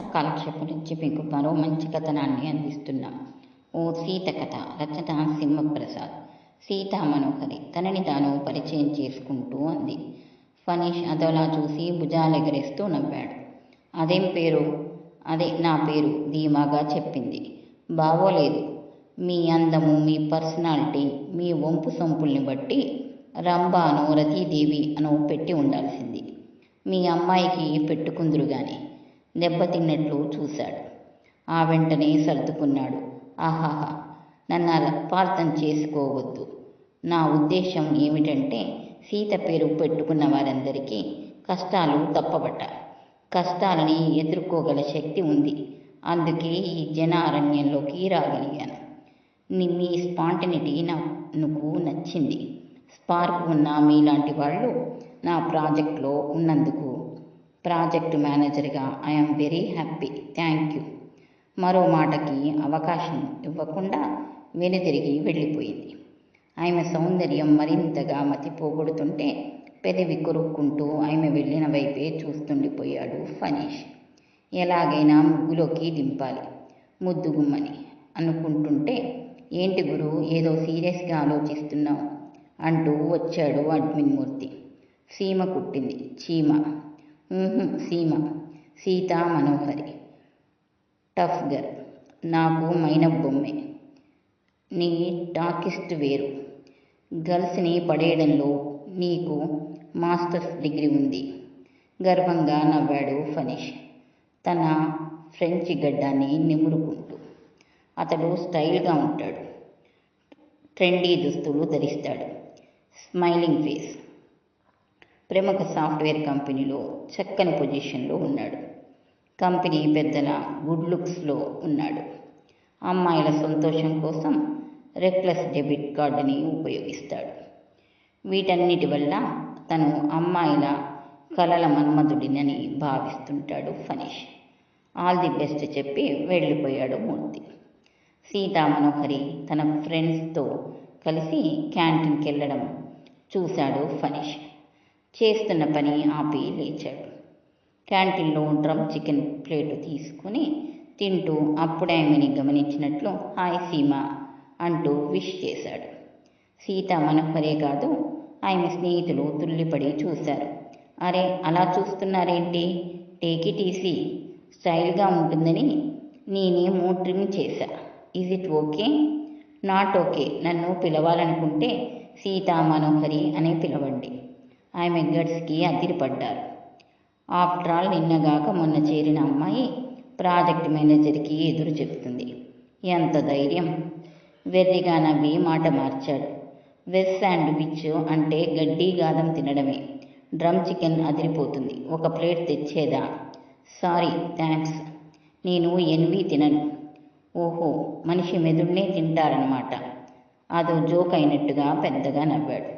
కాలక్షేపం నుంచి మీకు మరో మంచి కథనాన్ని అందిస్తున్నాం ఓ సీత కథ రచన సింహప్రసాద్. సీత మనోహరి తనని తాను పరిచయం చేసుకుంటూ అంది. ఫనీష్ అదోలా చూసి భుజాలెగరేస్తూ నవ్వాడు. అదేం పేరు? అదే నా పేరు ధీమాగా చెప్పింది. బాగోలేదు. మీ అందము మీ పర్సనాలిటీ మీ వంపు సొంపుల్ని బట్టి రంభాను రతీదేవి అను పెట్టి ఉండాల్సింది. మీ అమ్మాయికి పెట్టుకుందురు కానీ దెబ్బతిన్నట్లు చూశాడు. ఆ వెంటనే సర్దుకున్నాడు. ఆహాహా నన్ను అపార్థం చేసుకోవద్దు. నా ఉద్దేశం ఏమిటంటే సీత పేరు పెట్టుకున్న వారందరికీ కష్టాలు తప్పబట్ట. కష్టాలని ఎదుర్కోగల శక్తి ఉంది. అందుకే ఈ జనారణ్యంలోకి రాగలిగాను. మీ స్పాంటినిటీ నాకు నచ్చింది. స్పార్క్ ఉన్న మీలాంటి వాళ్ళు నా ప్రాజెక్ట్లో ఉన్నందుకు ప్రాజెక్ట్ మేనేజర్గా I'm very happy. Thank you. మరో మాటకి అవకాశం ఇవ్వకుండా వెనుతిరిగి వెళ్ళిపోయింది. ఆమె సౌందర్యం మరింతగా మతిపోగొడుతుంటే పెదవి కొరుక్కుంటూ ఆమె వెళ్ళిన వైపే చూస్తుండిపోయాడు ఫనీష్ ఎలాగైనా ముగ్గులోకి దింపాలి. ముద్దుగుమ్మని అనుకుంటుంటే ఏంటి గురు ఏదో సీరియస్గా ఆలోచిస్తున్నావు? అంటూ వచ్చాడు అడ్మిన్ మూర్తి. సీమ కుట్టింది. చీమ. సీమ సీతా మనోహరి టఫ్ గర్ నాకు మైనబ్ బొమ్మే. నీ టాకిస్ట్ వేరు. గర్ల్స్ని పడేయడంలో నీకు మాస్టర్స్ డిగ్రీ ఉంది. గర్వంగా నవ్వాడు ఫనీష్ తన ఫ్రెంచ్ గడ్డాన్ని నిమురుకుంటూ. అతడు స్టైల్గా ఉంటాడు. ట్రెండీ దుస్తులు ధరిస్తాడు. Smiling face. ప్రముఖ సాఫ్ట్వేర్ కంపెనీలో చక్కని పొజిషన్లో ఉన్నాడు. కంపెనీ పెద్దల గుడ్ లుక్స్లో ఉన్నాడు. అమ్మాయిల సంతోషం కోసం రెక్లెస్ డెబిట్ కార్డుని ఉపయోగిస్తాడు. వీటన్నిటి వల్ల తను అమ్మాయిల కలల మన్మధుడినని భావిస్తుంటాడు ఫనీష్ ఆల్ ది బెస్ట్ చెప్పి వెళ్ళిపోయాడు మూర్తి. సీతా మనోహరి తన ఫ్రెండ్స్తో కలిసి క్యాంటీన్కి వెళ్ళడం చూశాడు ఫనీష్ చేస్తున్న పని ఆపి లేచాడు. క్యాంటీన్లో డ్రమ్ చికెన్ ప్లేటు తీసుకుని తింటూ అప్పుడే ఆమెని గమనించినట్లు హాయ్ సీమ అంటూ విష్ చేశాడు. సీత మనోహరే కాదు ఆమె స్నేహితులు తుల్లిపడి చూశారు. అరే అలా చూస్తున్నారేంటి? Take it EC. స్టైల్గా ఉంటుందని నేనేమో ట్రిమ్ చేశా. Is it okay? Not okay. నన్ను పిలవాలనుకుంటే సీతా మనోహరి అనే పిలవండి. ఆమె గడ్స్కి అదిరిపడ్డారు. ఆఫ్టర్ ఆల్ నిన్నగాక మొన్న చేరిన అమ్మాయి ప్రాజెక్ట్ మేనేజర్కి ఎదురు చెప్తుంది. ఎంత ధైర్యం! వెర్రిగా నవ్వి మాట మార్చాడు. వెజ్ శాండ్విచ్ అంటే గడ్డి గాదం తినడమే. డ్రమ్ చికెన్ అదిరిపోతుంది. ఒక ప్లేట్ తెచ్చేదా? సారీ థ్యాంక్స్ నేను ఎన్వి తినను. ఓహో మనిషి మెదుడినే తింటారనమాట అదో జోక్ అయినట్టుగా పెద్దగా నవ్వాడు.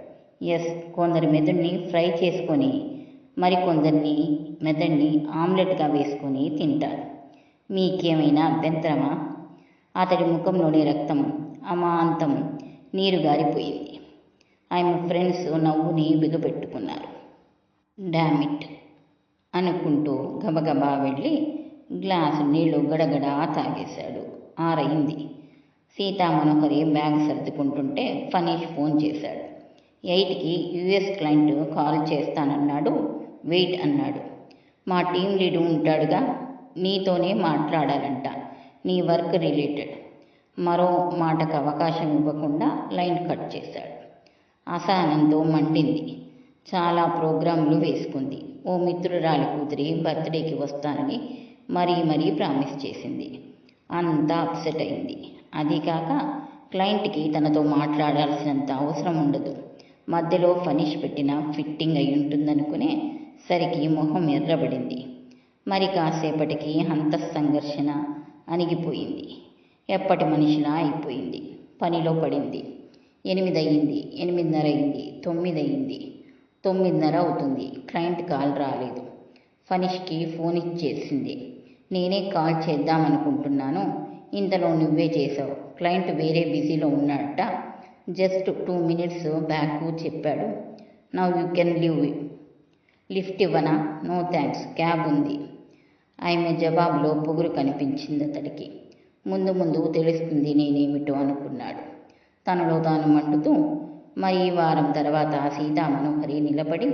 ఎస్ కొందరి మెదడుని ఫ్రై చేసుకొని మరికొందరిని మెదడుని ఆమ్లెట్గా వేసుకొని తింటారు. మీకేమైనా అభ్యంతరమా? అతడి ముఖంలోని రక్తం అమాంతం నీరు గారిపోయింది. ఆమె ఫ్రెండ్స్ నవ్వుని బిగపెట్టుకున్నారు డామిట్ అనుకుంటూ గబగబా వెళ్ళి గ్లాసు నీళ్ళు గడగడా తాగేశాడు. ఆరయింది. సీతామనోహరి బ్యాగ్ సర్దుకుంటుంటే ఫనీష్ ఫోన్ చేశాడు. ఎయిట్కి యుఎస్ క్లయింట్ కాల్ చేస్తానన్నాడు. వెయిట్ అన్నాడు. మా టీం లీడ్ ఉంటాడుగా నీతోనే మాట్లాడాలంట. నీ వర్క్ రిలేటెడ్. మరో మాటకు అవకాశం ఇవ్వకుండా లైన్ కట్ చేశాడు. అసహనంతో మండింది చాలా ప్రోగ్రాంలు వేసుకుంది. ఓ మిత్రురాలి కూతురి బర్త్డేకి వస్తానని మరీ మరీ ప్రామిస్ చేసింది. అంతా అప్సెట్ అయింది. అది కాక క్లయింట్కి తనతో మాట్లాడాల్సినంత అవసరం ఉండదు. మధ్యలో ఫనిష్ పెట్టిన ఫిట్టింగ్ అయి ఉంటుందనుకునే సరికి మొహం ఎర్రబడింది. మరి కాసేపటికి అంత సంఘర్షణ అణిగిపోయింది. ఎప్పటి మనిషిలా అయిపోయింది. పనిలో పడింది. ఎనిమిది అయ్యింది ఎనిమిదిన్నర అయింది తొమ్మిది అయింది తొమ్మిదిన్నర అవుతుంది. క్లయింట్ కాల్ రాలేదు. ఫనిష్కి ఫోన్ ఇచ్చేసింది. నేనే కాల్ చేద్దామనుకుంటున్నాను. ఇంతలో నువ్వే చేసావు. క్లయింట్ వేరే బిజీలో ఉన్నాడట. జస్ట్ టూ మినిట్స్ బ్యాక్ చెప్పాడు. Now you can leave lift ఇవ్వనా? నో థ్యాంక్స్ క్యాబ్ ఉంది. ఆమె జవాబులో పొగురు కనిపించింది అతడికి. ముందు ముందు తెలుస్తుంది నేనేమిటో అనుకున్నాడు. తనలో తాను మండుతూ మరి ఈ వారం తర్వాత సీతా మనోహరి నిలబడి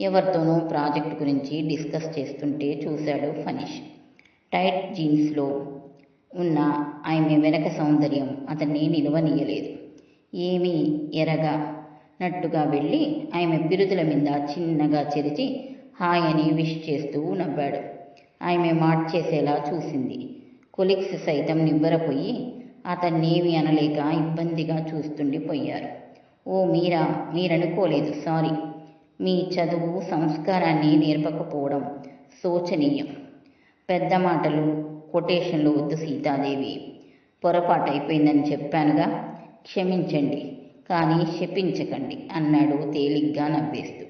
ఎవరితోనో ప్రాజెక్ట్ గురించి డిస్కస్ చేస్తుంటే చూశాడు ఫనీష్. టైట్ జీన్స్లో ఉన్న ఆమె వెనక సౌందర్యం అతన్ని నిలవనీయలేదు. ఏమీ ఎరగా నట్టుగా వెళ్ళి ఆమె పిరుదుల మీద చిన్నగా చెరిచి హాయ్ అని విష్ చేస్తూ నవ్వాడు. ఆమె మార్చేసేలా చూసింది. కొలిక్స్ సైతం నివ్వరపోయి అతన్నేమి అనలేక ఇబ్బందిగా చూస్తుండిపోయారు. ఓ మీరా మీరనుకోలేదు సారీ. మీ చదువు సంస్కారాన్ని నేర్పకపోవడం శోచనీయం. పెద్ద మాటలు కొటేషన్లు వద్దు సీతాదేవి. పొరపాటు అయిపోయిందని చెప్పానుగా. క్షమించండి కానీ శపించకండి అన్నాడు తేలిగ్గా నవ్వేస్తూ.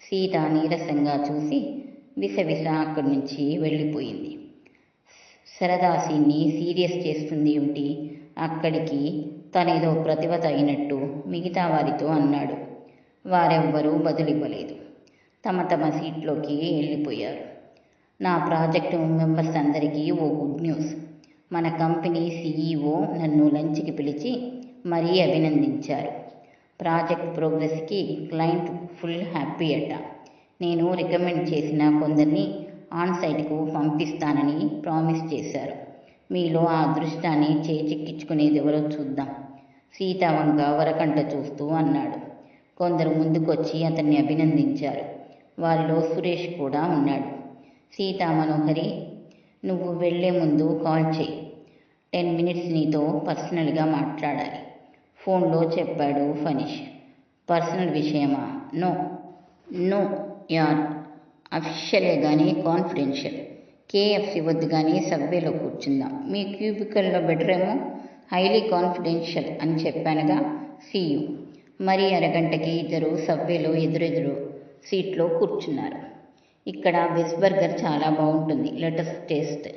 సీత నీరసంగా చూసి విసవిస అక్కడి నుంచి వెళ్ళిపోయింది. సరదాసీన్ని సీరియస్ చేస్తుంది ఏమిటి? అక్కడికి తనేదో ప్రతిభత అయినట్టు మిగతా వారితో అన్నాడు. వారెవ్వరూ బదులివ్వలేదు. తమ తమ సీట్లోకి వెళ్ళిపోయారు. నా ప్రాజెక్టు మెంబర్స్ అందరికీ ఓ గుడ్ న్యూస్. మన కంపెనీ సీఈఓ నన్ను లంచ్కి పిలిచి మరీ అభినందించారు. ప్రాజెక్ట్ ప్రోగ్రెస్కి క్లయింట్ ఫుల్ హ్యాపీ అట. నేను రికమెండ్ చేసిన కొందరిని ఆన్ సైట్కు పంపిస్తానని ప్రామిస్ చేశారు. మీలో ఆ అదృష్టాన్ని చేజిక్కించుకునేది ఎవరో చూద్దాం సీతావంక వరకంట చూస్తూ అన్నాడు. కొందరు ముందుకొచ్చి అతన్ని అభినందించారు. వారిలో సురేష్ కూడా ఉన్నాడు. సీతా మనోహరి నువ్వు వెళ్ళే ముందు కాల్ చేయి. టెన్ మినిట్స్ నీతో పర్సనల్గా మాట్లాడాలి. ఫోన్లో చెప్పాడు ఫనీష్ పర్సనల్ విషయమా? నో. నో యార్. అఫీషియలే కానీ కాన్ఫిడెన్షియల్. కేఎఫ్సి వద్దు కానీ సబ్వేలో కూర్చుందాం. మీ క్యూబికల్లో బెటరేమో? హైలీ కాన్ఫిడెన్షియల్ అని చెప్పానుగా సీయు మరి అరగంటకి ఇద్దరు సబ్వేలో ఎదురెదురు సీట్లో కూర్చున్నారు. ఇక్కడ వెజ్ బర్గర్ చాలా బాగుంటుంది. Let us taste.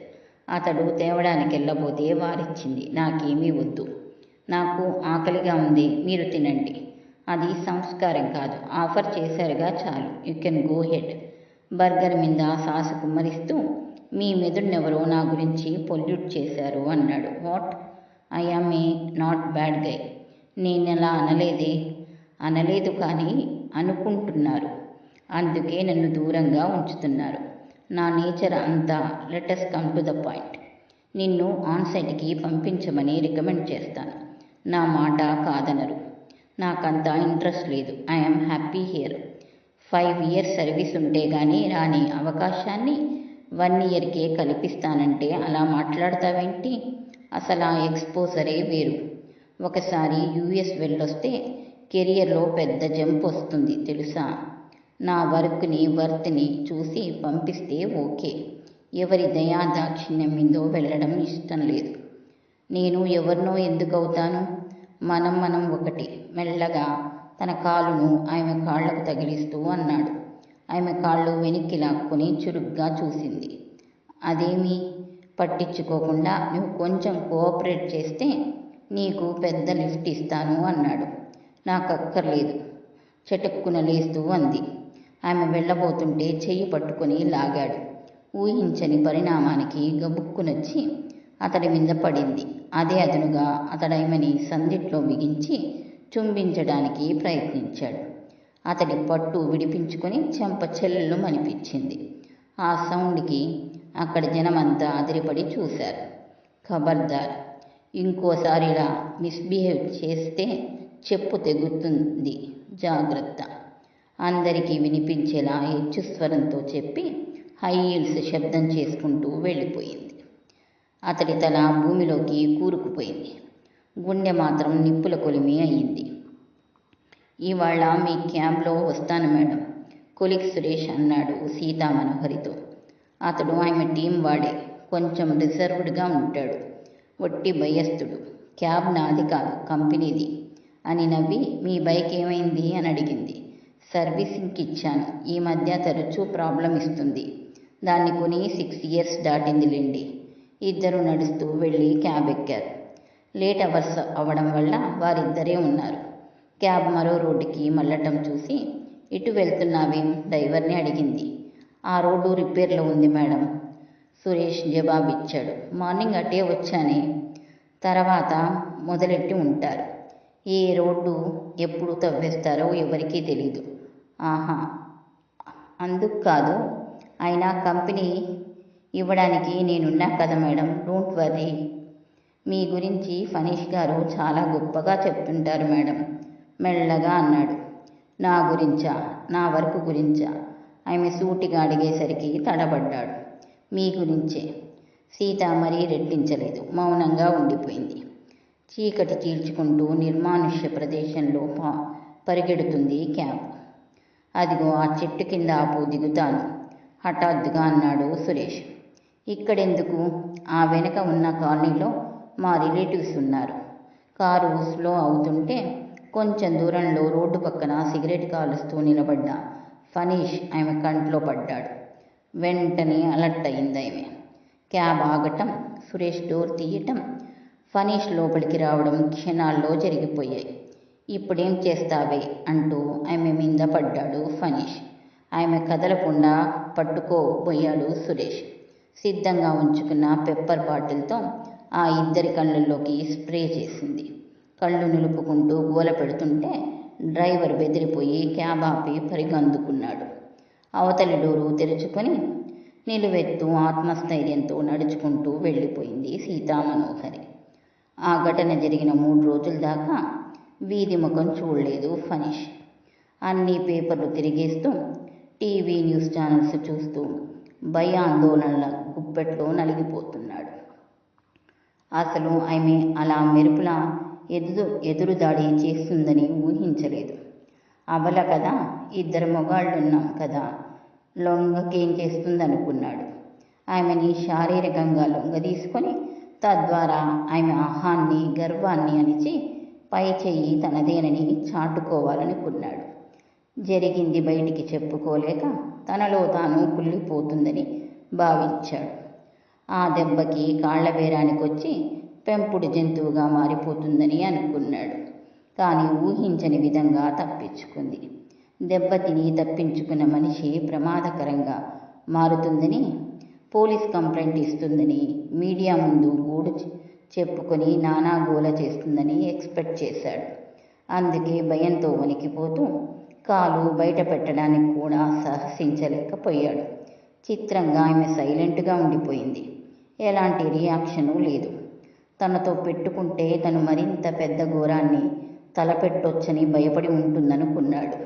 అతడు తేవడానికి వెళ్ళబోతే వారిచ్చింది. నాకేమీ వద్దు. నాకు ఆకలిగా ఉంది మీరు తినండి. అది సంస్కారం కాదు ఆఫర్ చేశారుగా చాలు. You can go ahead. Burger మీద సాసు కుమ్మరిస్తూ మీ మెదుడినెవరో నా గురించి పొల్యూట్ చేశారు అన్నాడు. What? I am a not bad guy. నేను అలా అనలేదే? అనలేదు కానీ అనుకుంటున్నారు. అందుకే నన్ను దూరంగా ఉంచుతున్నారు. నా నేచర్ అంతా let us come to the point నిన్ను ఆన్సైట్కి పంపించమని రికమెండ్ చేస్తాను. నా మాట కాదనరు. నాకంత ఇంట్రెస్ట్ లేదు. I'm happy here. Five years service ఉంటే కానీ రాని అవకాశాన్ని వన్ ఇయర్కే కల్పిస్తానంటే అలా మాట్లాడతావేంటి? అసలు ఆ ఎక్స్పోజరే వేరు. ఒకసారి యూఎస్ వెళ్ళొస్తే కెరియర్లో పెద్ద జంప్ వస్తుంది తెలుసా? నా వర్క్ని వర్త్ని చూసి పంపిస్తే ఓకే. ఎవరి దయా దాక్షిణ్యం మీదో వెళ్ళడం ఇష్టం లేదు. నేను ఎవరినో ఎందుకు అవుతాను మనం మనం ఒకటి మెల్లగా తన కాలును ఆమె కాళ్ళకు తగిలిస్తూ అన్నాడు. ఆమె కాళ్ళు వెనక్కి లాక్కుని చురుగ్గా చూసింది. అదేమీ? పట్టించుకోకుండా నువ్వు కొంచెం కోఆపరేట్ చేస్తే నీకు పెద్ద లిఫ్ట్ ఇస్తాను అన్నాడు. నాకు అక్కర్లేదు చటుక్కున లేస్తూ అంది. ఆమె వెళ్ళబోతుంటే చెయ్యి పట్టుకొని లాగాడు. ఊహించని పరిణామానికి గబుక్కునొచ్చి అతడి మీద పడింది. అదే అతనుగా అతడైమని సందిట్లో బిగించి చుంబించడానికి ప్రయత్నించాడు. అతడి పట్టు విడిపించుకొని చెంప చెల్లెలు మనిపించింది. ఆ సౌండ్కి అక్కడ జనమంతా అదిరిపడి చూశారు. ఖబర్దార్ ఇంకోసారి ఇలా మిస్బిహేవ్ చేస్తే చెప్పు తెగుతుంది. జాగ్రత్త. అందరికీ వినిపించేలా హెచ్చు స్వరంతో చెప్పి హై హీల్స్ శబ్దం చేసుకుంటూ వెళ్ళిపోయింది. అతడి తల భూమిలోకి కూరుకుపోయింది. గుండె మాత్రం నిప్పుల కొలిమి అయింది. ఇవాళ మీ క్యాంప్లో వస్తాను మేడం కొలిక్ సురేష్ అన్నాడు సీతా మనోహరితో. అతడు ఆమె టీం వాడే కొంచెం రిజర్వ్డ్గా ఉంటాడు. ఒట్టి భయస్థుడు క్యాబ్ నాది కాదు కంపెనీది అని నవ్వి మీ బైక్ ఏమైంది అని అడిగింది. సర్వీసింగ్కి ఇచ్చాను ఈ మధ్య తరచూ ప్రాబ్లం ఇస్తుంది. దాన్ని కొని సిక్స్ ఇయర్స్ దాటిందిలేండి. ఇద్దరు నడుస్తూ వెళ్ళి క్యాబ్ ఎక్కారు. లేట్ అవర్స్ అవ్వడం వల్ల వారిద్దరే ఉన్నారు. క్యాబ్ మరో రోడ్డుకి మళ్ళటం చూసి ఇటు వెళ్తున్నావేం? డ్రైవర్ని అడిగింది. ఆ రోడ్డు రిపేర్లో ఉంది మేడం సురేష్ జవాబిచ్చాడు. మార్నింగ్ అటే వచ్చానే. తర్వాత మొదలెట్టి ఉంటారు. ఏ రోడ్డు ఎప్పుడు తవ్వేస్తారో ఎవరికీ తెలీదు. ఆహా అందుకు కాదు. అయినా కంపెనీ ఇవ్వడానికి నేనున్నా కదా మేడం డోంట్ వరీ మీ గురించి ఫనీష్ గారు చాలా గొప్పగా చెప్తుంటారు మేడం మెల్లగా అన్నాడు. నా గురించా? నా వర్క్ గురించా? ఆమె సూటిగా అడిగేసరికి తడబడ్డాడు. మీ గురించే? సీత మరీ రెట్టించలేదు మౌనంగా ఉండిపోయింది. చీకటి చీల్చుకుంటూ నిర్మానుష్య ప్రదేశంలో పరిగెడుతుంది క్యాబ్. అదిగో ఆ చెట్టు కింద ఆపు దిగుతాను హఠాత్తుగా అన్నాడు సురేష్. ఇక్కడెందుకు? ఆ వెనక ఉన్న కాలనీలో మా రిలేటివ్స్ ఉన్నారు. కారు స్లో అవుతుంటే కొంచెం దూరంలో రోడ్డు పక్కన సిగరెట్ కాలుస్తూ నిలబడ్డ. ఫనీష్ ఆమె కంట్లో పడ్డాడు. వెంటనే అలర్ట్ అయింది ఆమె. క్యాబ్ ఆగటం సురేష్ డోర్ తీయటం ఫనీష్ లోపలికి రావడం క్షణాల్లో జరిగిపోయాయి. ఇప్పుడేం చేస్తావే? అంటూ ఆమె మీద పడ్డాడు ఫనీష్. ఆమె కదలకుండా పట్టుకోబోయాడు సురేష్. సిద్ధంగా ఉంచుకున్న పెప్పర్ బాటిల్తో ఆ ఇద్దరి కళ్ళల్లోకి స్ప్రే చేసింది. కళ్ళు నిలుపుకుంటూ గోల పెడుతుంటే డ్రైవర్ బెదిరిపోయి క్యాబ్ ఆపి పరిగందుకున్నాడు. అవతలి డోరు తెరుచుకొని నిలువెత్తు ఆత్మస్థైర్యంతో నడుచుకుంటూ వెళ్ళిపోయింది సీతామనోహరి. ఆ ఘటన జరిగిన మూడు రోజుల దాకా వీధి ముఖం చూడలేదు ఫనీష్. అన్ని పేపర్లు తిరిగేస్తూ టీవీ న్యూస్ ఛానల్స్ చూస్తూ భయాందోళనల గుప్పెట్లో నలిగిపోతున్నాడు. అసలు ఆమె అలా మెరుపులా ఎదురు ఎదురుదాడి చేస్తుందని ఊహించలేదు. అవల కదా ఇద్దరు మొగాళ్ళున్నాం కదా లొంగకేం చేస్తుందనుకున్నాడు. ఆమెని శారీరకంగా లొంగ తీసుకొని తద్వారా ఆమె ఆహాన్ని గర్వాన్ని అణిచి పై చెయ్యి తనదేనని చాటుకోవాలనుకున్నాడు. జరిగింది బయటికి చెప్పుకోలేక తనలో తాను కుళ్ళిపోతుందని భావించాడు. ఆ దెబ్బకి కాళ్ళ బేరానికొచ్చి పెంపుడు జంతువుగా మారిపోతుందని అనుకున్నాడు. కానీ ఊహించని విధంగా తప్పించుకుంది. దెబ్బతిని తప్పించుకున్న మనిషి ప్రమాదకరంగా మారుతుందని పోలీస్ కంప్లైంట్ ఇస్తుందని మీడియా ముందు గూడు చెప్పుకొని నానా గోల చేస్తుందని ఎక్స్పెక్ట్ చేశాడు. అందుకే భయంతో వణికిపోతూ కాలు బయట పెట్టడానికి కూడా సాహసించలేకపోయాడు. చిత్రంగా ఆమె సైలెంట్గా ఉండిపోయింది. ఎలాంటి రియాక్షను లేదు. తనతో పెట్టుకుంటే తను మరింత పెద్ద ఘోరాన్ని తలపెట్టొచ్చని భయపడి ఉంటుందనుకున్నాడు.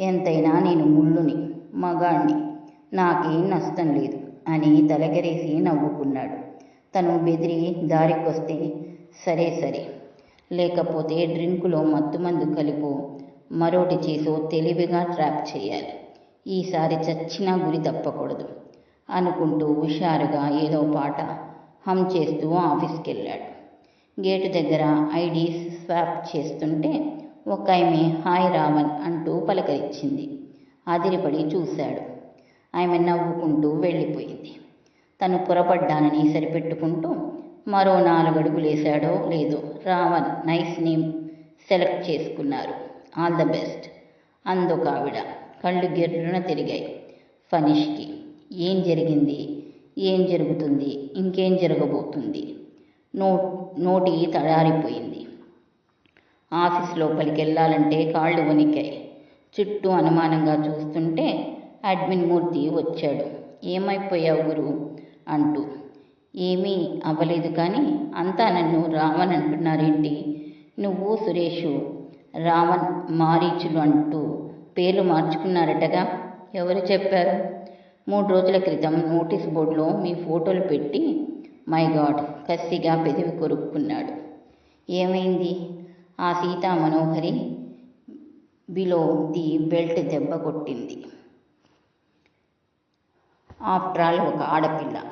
ఎంతైనా నేను ముళ్ళుని మగాణ్ణి. నాకేం నష్టం లేదు అని తలగరేసి నవ్వుకున్నాడు. తను బెదిరి దారికొస్తే సరే సరే. లేకపోతే డ్రింకులో మత్తుమందు కలిపో. మరోటి చేసో తెలివిగా ట్రాప్ చేయాలి. ఈసారి చచ్చినా గురి తప్పకూడదు. అనుకుంటూ హుషారుగా ఏదో పాట హమ్ చేస్తూ ఆఫీస్కి వెళ్ళాడు గేటు దగ్గర ఐడి స్వాప్ చేస్తుంటే ఒక ఆమె హాయ్ రావణ్ అంటూ పలకరించింది. అదిరిపడి చూశాడు. ఆమె నవ్వుకుంటూ వెళ్ళిపోయింది. తను పొరపడ్డానని సరిపెట్టుకుంటూ మరో నాలుగు అడుగులేశాడో లేదో రావణ్ నైస్ నేమ్ సెలెక్ట్ చేసుకున్నారు. All the best. అందొక ఆవిడ కళ్ళు గిర్రున తిరిగాయి. ఫనిష్కి ఏం జరిగింది? ఏం జరుగుతుంది? ఇంకేం జరగబోతుంది? నో నోటి తడారిపోయింది. ఆఫీస్ లోపలికి వెళ్ళాలంటే కాళ్ళు వణికాయి. చుట్టూ అనుమానంగా చూస్తుంటే అడ్మిన్ మూర్తి వచ్చాడు. ఏమైపోయావు గురు? అంటూ. ఏమీ అవ్వలేదు కానీ అంతా నన్ను రావనంటున్నారేంటి? నువ్వు సురేషు రావణ్ మారీచులు అంటూ పేర్లు మార్చుకున్నారటగా ఎవరు చెప్పారు? మూడు రోజుల క్రితం నోటీస్ బోర్డులో మీ ఫోటోలు పెట్టి మై గాడ్ కసిగా పెదవి కొరుక్కున్నాడు. ఏమైంది? ఆ Sita Manohari below the belt దెబ్బ కొట్టింది. ఆఫ్టర్ ఆల్ ఒక ఆడపిల్ల.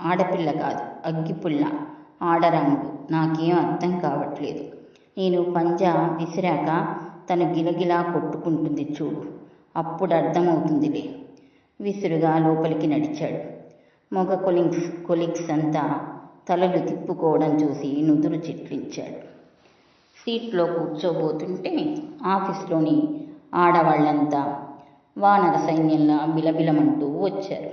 ఆడపిల్ల కాదు అగ్గిపుల్ల. ఆడరాముడు. నాకేం అర్థం కావట్లేదు. నేను పంజా విసిరాక తను గిలగిలా కొట్టుకుంటుంది చూడు. అప్పుడు అర్థమవుతుందిలే. విసురుగా లోపలికి నడిచాడు. మగ కొలింగ్స్ కొలిగ్స్ అంతా తలలు తిప్పుకోవడం చూసి నుదురు చిట్లించాడు. సీట్లో కూర్చోబోతుంటే ఆఫీస్లోని ఆడవాళ్ళంతా వానర సైన్యంలా బిలబిలమంటూ వచ్చారు.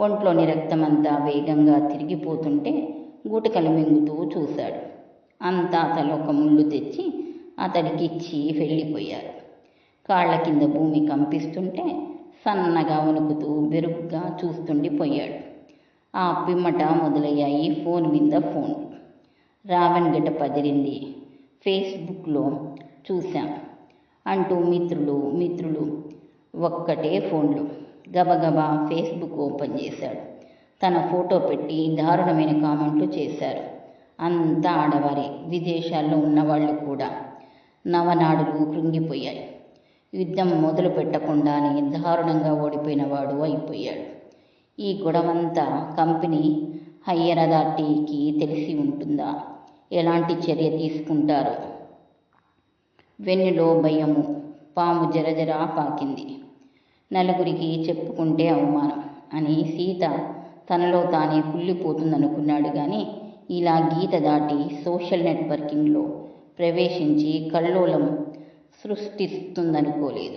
ఒంట్లోని రక్తమంతా వేగంగా తిరిగిపోతుంటే గుటకలు మింగుతూ చూశాడు. అంతా తలొక ముళ్ళు తెచ్చి అతడికిచ్చి వెళ్ళిపోయారు. కాళ్ళ కింద భూమి కంపిస్తుంటే సన్నగా వణుకుతూ బెరుగ్గా చూస్తుండిపోయాడు ఆ పిమ్మట మొదలయ్యాయి ఫోన్ మీద ఫోన్. రావణ్ గట పదిరింది. ఫేస్బుక్లో చూశాం. అంటూ మిత్రులు మిత్రులు ఒక్కటే ఫోన్లు. గబగబా ఫేస్బుక్ ఓపెన్ చేశాడు. తన ఫోటో పెట్టి దారుణమైన కామెంట్లు చేశారు. అంతా ఆడవారే విదేశాల్లో ఉన్నవాళ్ళు కూడా. నవనాడులు కృంగిపోయాయి. యుద్ధం మొదలు పెట్టకుండానే దారుణంగా ఓడిపోయినవాడు అయిపోయాడు. ఈ గొడవంతా కంపెనీ హయ్యర్ అథారిటీకి తెలిసి ఉంటుందా? ఎలాంటి చర్య తీసుకుంటారో? వెన్నులో భయము పాము జరజరా పాకింది. నలుగురికి చెప్పుకుంటే అవమానం అని సీత తనలో తానే కుళ్ళిపోతుందనుకున్నాడు కానీ ఇలా గీత దాటి సోషల్ నెట్వర్కింగ్లో ప్రవేశించి కల్లోలం సృష్టిస్తుందనుకోలేదు.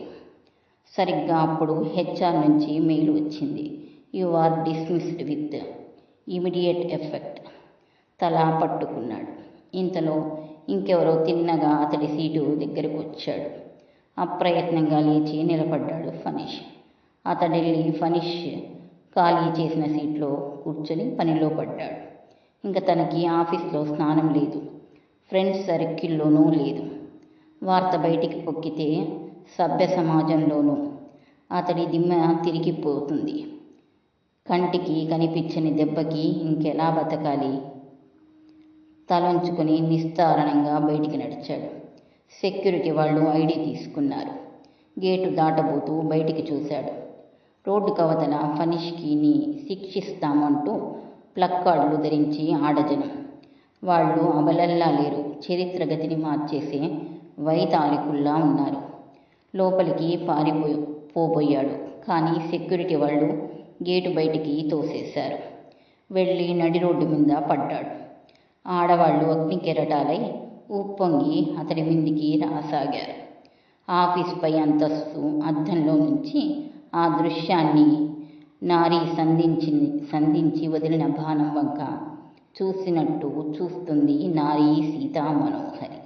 సరిగ్గా అప్పుడు హెచ్ఆర్ నుంచి మెయిల్ వచ్చింది. You are dismissed with immediate effect తలా పట్టుకున్నాడు. ఇంతలో ఇంకెవరో తిన్నగా అతడి సీటు దగ్గరకు వచ్చాడు. అప్రయత్నంగా లేచి నిలబడ్డాడు ఫనిష్. అతడెళ్ళి ఫనిష్ ఖాళీ చేసిన సీట్లో కూర్చొని పనిలో పడ్డాడు. ఇంకా తనకి ఆఫీస్లో స్నానం లేదు. ఫ్రెండ్స్ సర్కిల్లోనూ లేదు. వార్త బయటికి పొక్కితే సభ్య సమాజంలోనూ అతడి దిమ్మ తిరిగిపోతుంది. కంటికి కనిపించని దెబ్బకి ఇంకెలా బతకాలి? తలంచుకొని నిస్తారణంగా బయటికి నడిచాడు. సెక్యూరిటీ వాళ్ళు ఐడి తీసుకున్నారు. గేటు దాటబోతూ బయటికి చూశాడు. రోడ్డు కవతల ఫనిష్కిని శిక్షిస్తామంటూ ప్లక్కార్డులు ధరించి ఆడజనం. వాళ్ళు అబలల్లా లేరు. చరిత్ర గతిని మార్చేసే వైతాళికుల్లా ఉన్నారు. లోపలికి పారిపో పోబోయాడు. కానీ సెక్యూరిటీ వాళ్ళు గేటు బయటికి తోసేశారు. వెళ్ళి నడి రోడ్డు మీద పడ్డాడు. ఆడవాళ్ళు అగ్ని కెరటాలై ఉప్పొంగి అతడి మీదికి రాసాగారు. ఆఫీస్పై అంతస్తు అద్దంలో నుంచి ఆ దృశ్యాన్ని నారీ సంధించి సంధించి వదిలిన బాణం వంక చూసినట్టు చూస్తుంది నారీ సీతామనోహరి.